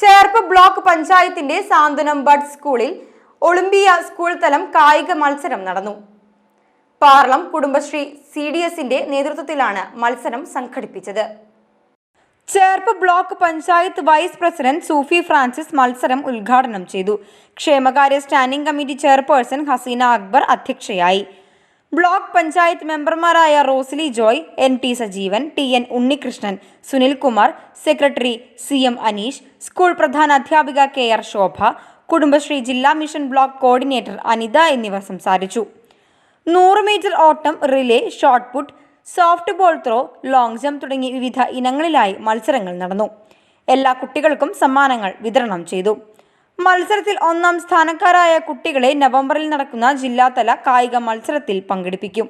Cherpu block പഞ്ചായത്തിന്റെ സാന്ത്വനം bud സ്കൂളിൽ Olympia school തലം കായിക മത്സരം നടന്നു. പാർളം കുടുംബശ്രീ സി ഡി എസിന്റെ നേതൃത്വത്തിലാണ് മത്സരം സംഘടിപ്പിച്ചത്. Cherpu block panchayat vice president Sufi Francis മത്സരം ഉദ്ഘാടനം ചെയ്തു. ക്ഷേമകാര്യ standing committee chairperson Haseena Akbar അധ്യക്ഷയായി. ബ്ലോക്ക് പഞ്ചായത്ത് മെമ്പർമാരായ Rosely Joy N T Sajeevan T N Unnikrishnan Sunilkumar secretary C M Aneesh school പ്രധാന അധ്യാപിക കെ ആർ ശോഭ കുടുംബശ്രീ ജില്ലാ മിഷൻ ബ്ലോക്ക് കോർഡിനേറ്റർ അനിത എന്നിവർ സംസാരിച്ചു. നൂറ് മീറ്റർ ഓട്ടം relay shot put softball throw long jump തുടങ്ങി വിവിധ ഇനങ്ങളിലായി മത്സരങ്ങൾ നടന്നു. എല്ലാ കുട്ടികൾക്കും സമ്മാനങ്ങൾ വിതരണം ചെയ്തു. മത്സരത്തിൽ ഒന്നാം സ്ഥാനക്കാരായ കുട്ടികളെ നവംബറിൽ നടക്കുന്ന ജില്ലാതല കായിക മത്സരത്തിൽ പങ്കെടുപ്പിക്കും.